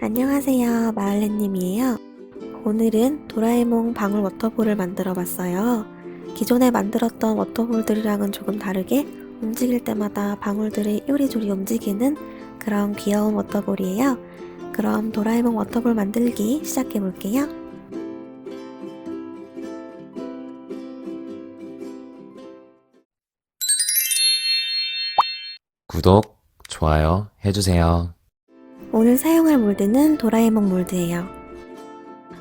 안녕하세요. 마을렛님이에요. 오늘은 도라에몽 방울 워터볼을 만들어 봤어요. 기존에 만들었던 워터볼들이랑은 조금 다르게 움직일 때마다 방울들이 요리조리 움직이는 그런 귀여운 워터볼이에요. 그럼 도라에몽 워터볼 만들기 시작해 볼게요. 구독, 좋아요 해주세요. 오늘 사용할 몰드는 도라에몽 몰드예요.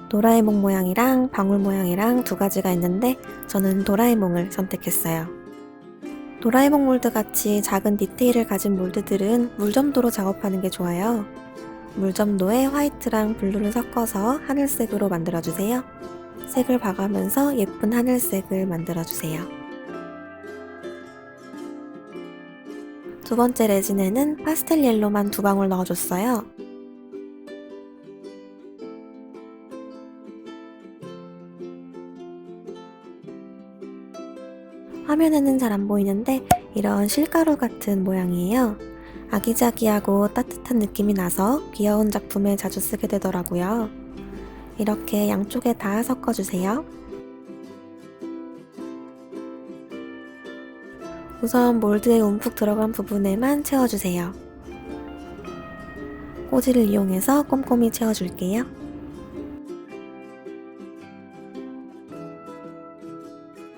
도라에몽 모양이랑 방울 모양이랑 두 가지가 있는데 저는 도라에몽을 선택했어요. 도라에몽 몰드 같이 작은 디테일을 가진 몰드들은 물점도로 작업하는 게 좋아요. 물점도에 화이트랑 블루를 섞어서 하늘색으로 만들어주세요. 색을 봐가면서 예쁜 하늘색을 만들어주세요. 두 번째 레진에는 파스텔 옐로만 두 방울 넣어줬어요. 화면에는 잘 안 보이는데 이런 실가루 같은 모양이에요. 아기자기하고 따뜻한 느낌이 나서 귀여운 작품에 자주 쓰게 되더라고요. 이렇게 양쪽에 다 섞어주세요. 우선 몰드에 움푹 들어간 부분에만 채워주세요. 꼬지를 이용해서 꼼꼼히 채워줄게요.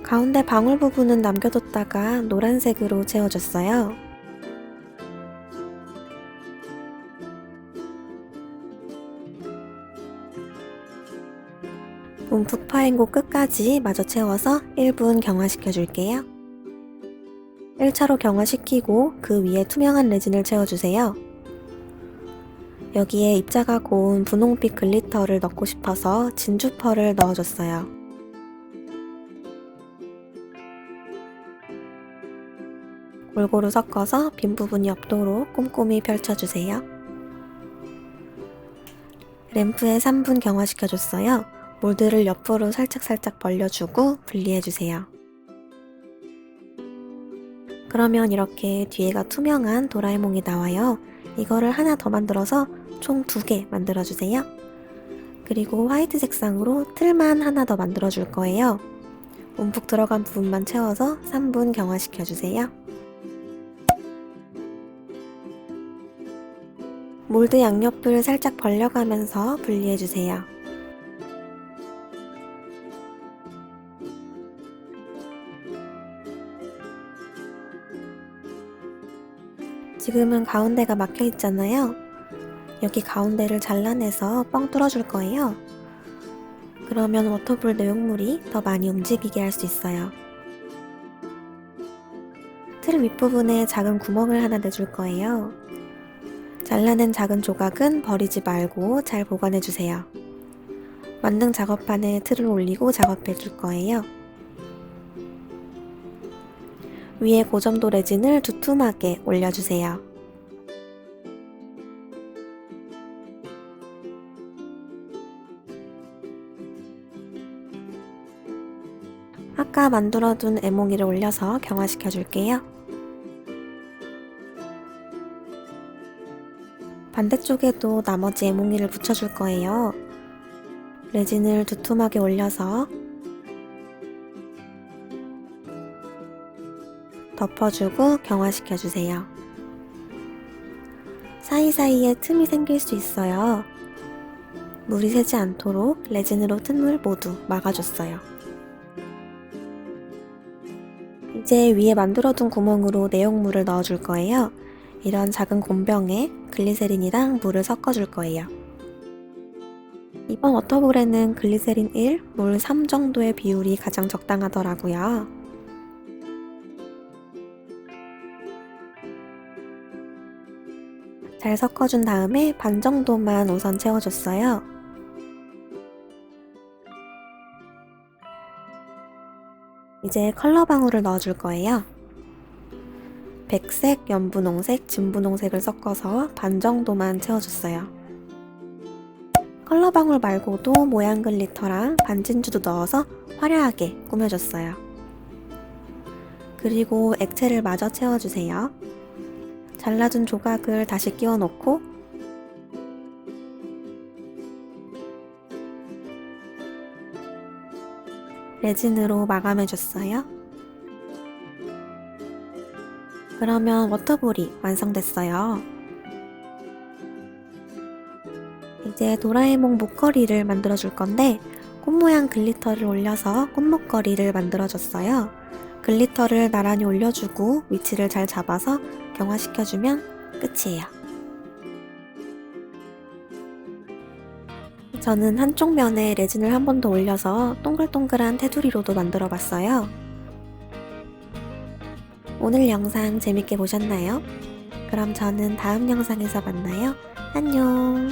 가운데 방울 부분은 남겨뒀다가 노란색으로 채워줬어요. 움푹 파인 곳 끝까지 마저 채워서 1분 경화시켜 줄게요. 1차로 경화시키고 그 위에 투명한 레진을 채워주세요. 여기에 입자가 고운 분홍빛 글리터를 넣고 싶어서 진주 펄을 넣어줬어요. 골고루 섞어서 빈 부분이 없도록 꼼꼼히 펼쳐주세요. 램프에 3분 경화시켜줬어요. 몰드를 옆으로 살짝살짝 벌려주고 분리해주세요. 그러면 이렇게 뒤에가 투명한 도라에몽이 나와요. 이거를 하나 더 만들어서 총 두 개 만들어주세요. 그리고 화이트 색상으로 틀만 하나 더 만들어줄 거예요. 움푹 들어간 부분만 채워서 3분 경화시켜주세요. 몰드 양옆을 살짝 벌려가면서 분리해주세요. 지금은 가운데가 막혀 있잖아요. 여기 가운데를 잘라내서 뻥 뚫어줄 거예요. 그러면 워터볼 내용물이 더 많이 움직이게 할 수 있어요. 틀 윗부분에 작은 구멍을 하나 내줄 거예요. 잘라낸 작은 조각은 버리지 말고 잘 보관해 주세요. 만능 작업판에 틀을 올리고 작업해 줄 거예요. 위에 고점도 레진을 두툼하게 올려주세요. 아까 만들어둔 에몽이를 올려서 경화시켜 줄게요. 반대쪽에도 나머지 에몽이를 붙여줄 거예요. 레진을 두툼하게 올려서 덮어주고 경화시켜주세요. 사이사이에 틈이 생길 수 있어요. 물이 새지 않도록 레진으로 틈을 모두 막아줬어요. 이제 위에 만들어둔 구멍으로 내용물을 넣어줄 거예요. 이런 작은 곰병에 글리세린이랑 물을 섞어줄 거예요. 이번 워터볼에는 글리세린 1, 물 3 정도의 비율이 가장 적당하더라고요. 잘 섞어준 다음에 반 정도만 우선 채워줬어요. 이제 컬러 방울을 넣어줄 거예요. 백색, 연분홍색, 진분홍색을 섞어서 반 정도만 채워줬어요. 컬러 방울 말고도 모양 글리터랑 반진주도 넣어서 화려하게 꾸며줬어요. 그리고 액체를 마저 채워주세요. 잘라준 조각을 다시 끼워 넣고 레진으로 마감해 줬어요. 그러면 워터볼이 완성됐어요. 이제 도라에몽 목걸이를 만들어 줄 건데 꽃 모양 글리터를 올려서 꽃목걸이를 만들어 줬어요. 글리터를 나란히 올려주고 위치를 잘 잡아서 경화시켜주면 끝이에요. 저는 한쪽 면에 레진을 한 번 더 올려서 동글동글한 테두리로도 만들어 봤어요. 오늘 영상 재밌게 보셨나요? 그럼 저는 다음 영상에서 만나요. 안녕.